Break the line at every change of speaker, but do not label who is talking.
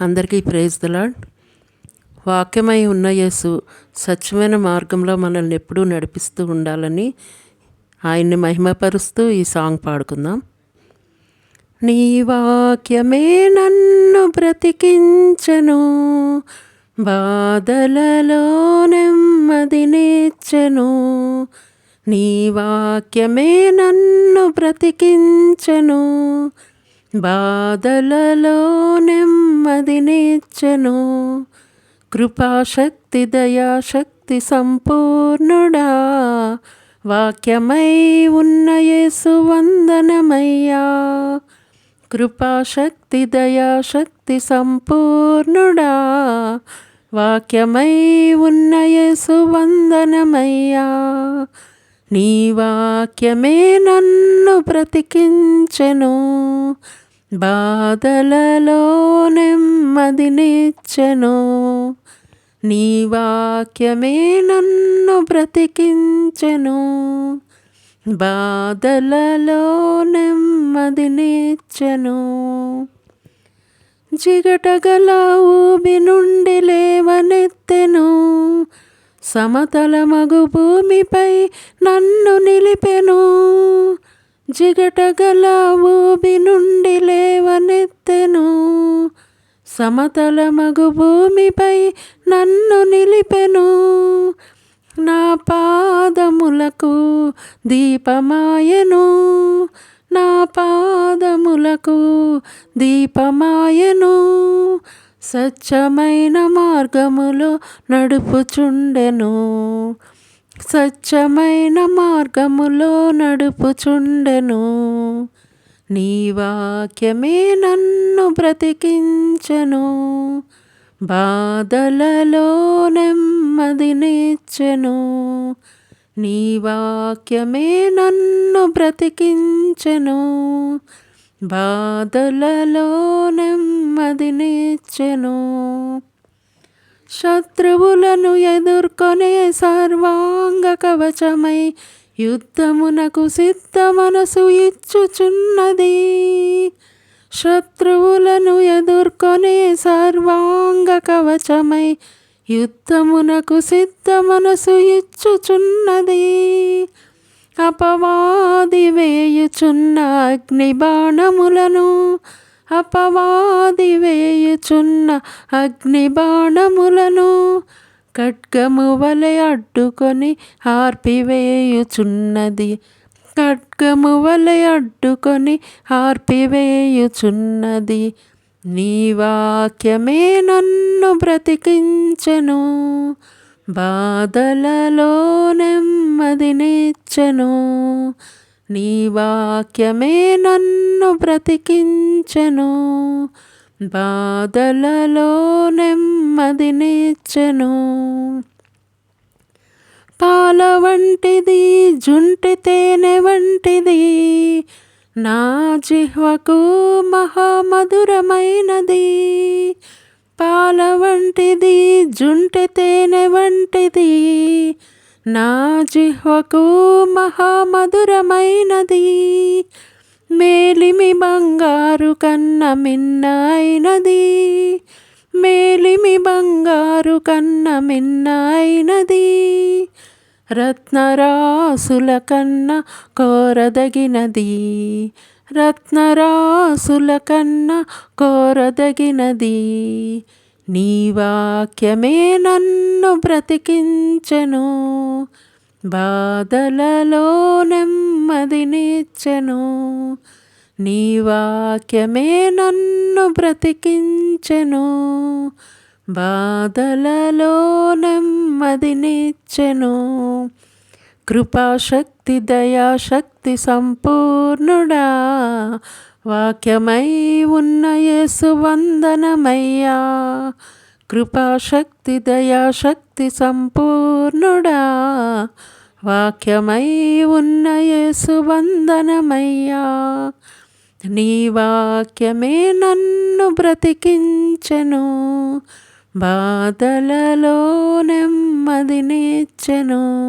అందరికీ praise the వాక్యమై ఉన్న యేసు స్వచ్ఛమైన మార్గంలో మనల్ని ఎప్పుడూ నడిపిస్తూ ఉండాలని ఆయన్ని మహిమపరుస్తూ ఈ సాంగ్ పాడుకుందాం. నీ వాక్యమే నన్ను బ్రతికించను బాధలలో నెమ్మది నేర్చను. నీ వాక్యమే నన్ను బ్రతికించను బాధలలో నెమ్మది నేర్చెను. కృపాశక్తి దయాశక్తి సంపూర్ణుడా. వాక్యమై ఉన్న యేసు వందనమయ్యా. కృపాశక్తి దయాశక్తి సంపూర్ణుడా. వాక్యమై ఉన్న యేసు వందనమయ్యా. నీ వాక్యమే నన్ను బ్రతికించెను. బాధలలో నెమ్మదినిచ్చెను నీ వాక్యమే నన్ను బ్రతికించెను. బాధలలో నెమ్మదినిచ్చెను జిగటగల ఊబి నుండి లేవనెత్తెను. సమతల మగు భూమిపై నన్ను నిలిపెను. జిగటగల ఊబి నుండి లేవనెత్తెను. సమతల మగు భూమిపై నన్ను నిలిపెను. నా పాదములకు దీపమాయను. నా పాదములకు దీపమాయను. సత్యమైన మార్గములో నడుపుచుండెను. సత్యమైన మార్గములో నడుపుచుండెను. నీ వాక్యమే నన్ను బ్రతికించెను. బాధలలో నెమ్మది నేర్చెను నీ వాక్యమే నన్ను బ్రతికించెను. బాధలలో నెమ్మది నేర్చెను శత్రువులను ఎదుర్కొనే సర్వాంగ కవచమై యుద్ధమునకు సిద్ధ మనసు ఇచ్చుచున్నది. శత్రువులను ఎదుర్కొనే సర్వాంగ కవచమై యుద్ధమునకు సిద్ధ మనసు ఇచ్చుచున్నది. అపవాది వేయుచున్న అగ్ని బాణములను అపవాది వేయుచున్న అగ్ని బాణములను ఖడ్గము వలె అడ్డుకొని ఆర్పివేయుచున్నది. ఖడ్గము వలె అడ్డుకొని ఆర్పివేయుచున్నది. నీ వాక్యమే నన్ను బ్రతికించెను. బాధలలో నెమ్మది నిచ్చెను నీ వాక్యమే నన్ను బ్రతికించను. బాధలలో నెమ్మది నిచ్చెను పాల వంటిది జుంటి తేనె వంటిది నా జిహ్వకు మహామధురమైనది. పాల వంటిది జుంటె తేనె వంటిది. నా జిహ్వకు మహామధురమైనది. మేలిమి బంగారు కన్న మిన్నైనది. మేలిమి బంగారు కన్న మిన్నైనది. రత్నరాసుల కన్న కోరదగినది. రత్నరాసుల కన్న కోరదగినది. నీ వాక్యమే నన్ను బ్రతికించెను. బాధలలో నెమ్మది నిచ్చెను నీ వాక్యమే నన్ను బ్రతికించెను. బాధలలో నెమ్మది నిచ్చెను కృపాశక్తి దయాశక్తి సంపూర్ణుడా. వాక్యమై ఉన్న యేసు వందనమయ్యా. కృపాశక్తి దయాశక్తి సంపూర్ణుడా. వాక్యమై ఉన్న యేసు వందనమయ్యా. నీ వాక్యమే నన్ను బ్రతికించెను. బాధలలో నెమ్మది నేర్చెను